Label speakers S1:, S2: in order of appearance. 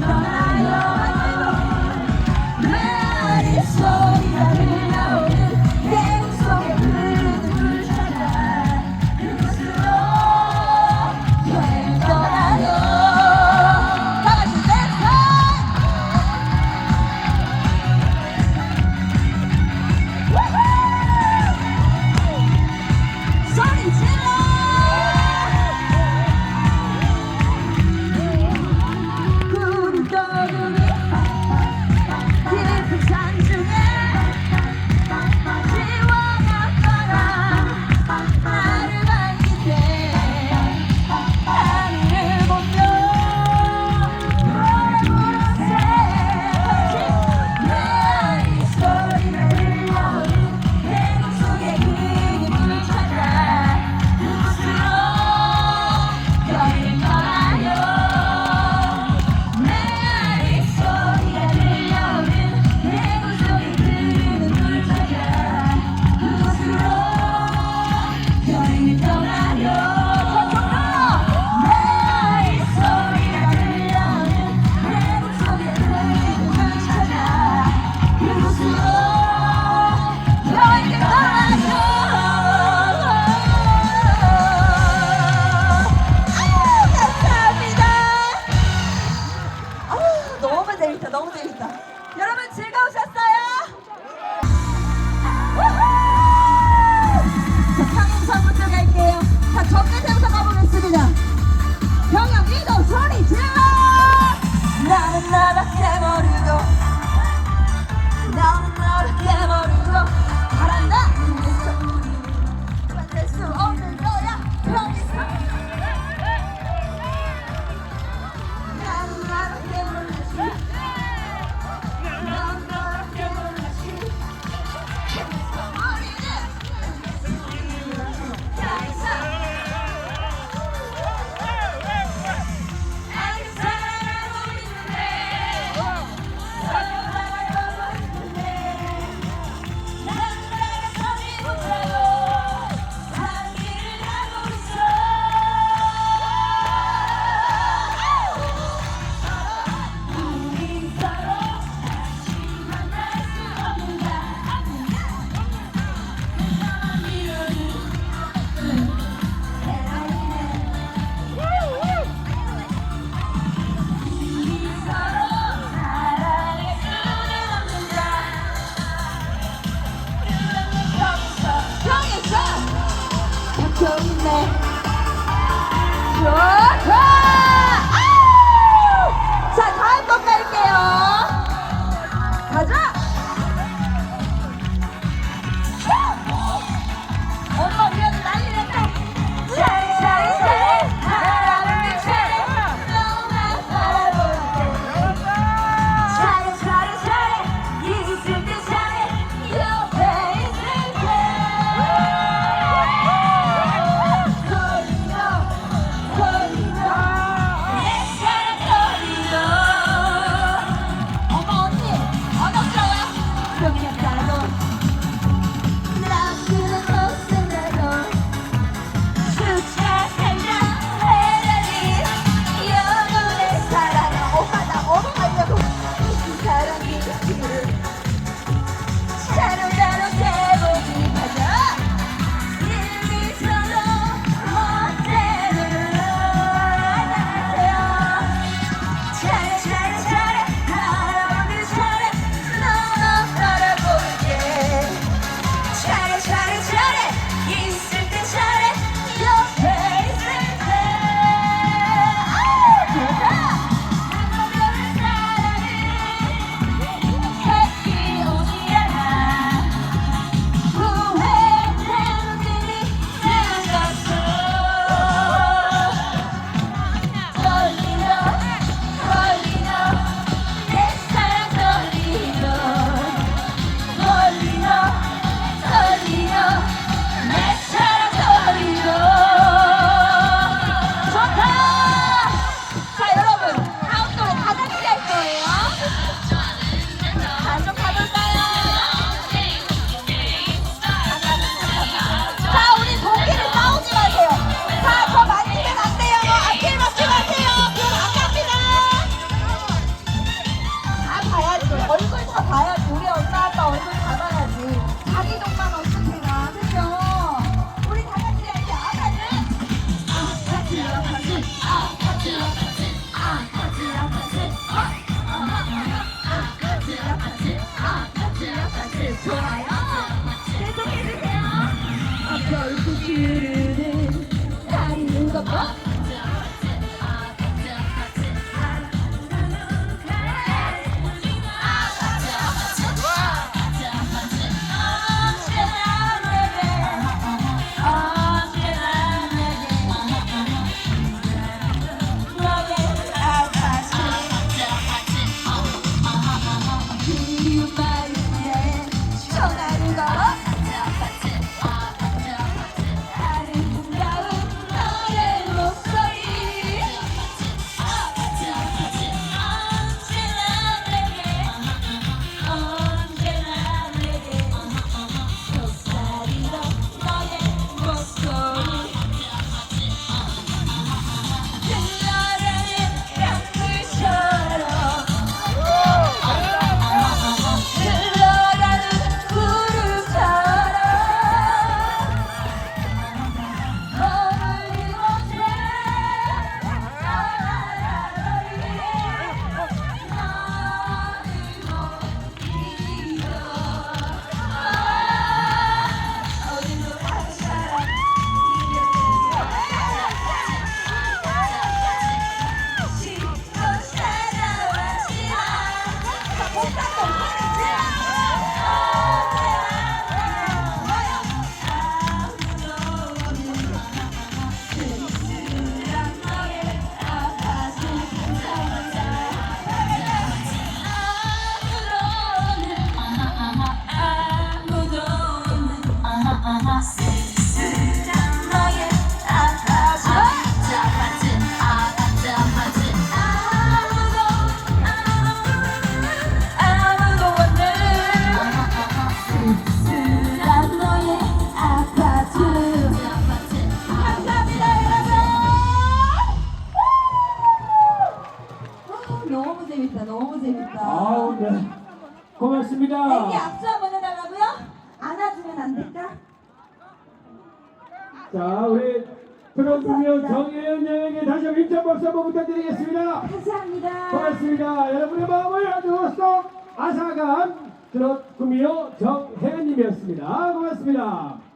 S1: 여 애기 악수 한번 해달라고요? 안아주면 안 될까?
S2: 자, 우리 트롯트미오 정혜연 양에게 다시 한번 힘찬 박수 한번 부탁드리겠습니다.
S1: 감사합니다
S2: 고맙습니다. 여러분의 마음을 아주 쏙 아사간 트롯트미오 정혜연님이었습니다. 고맙습니다.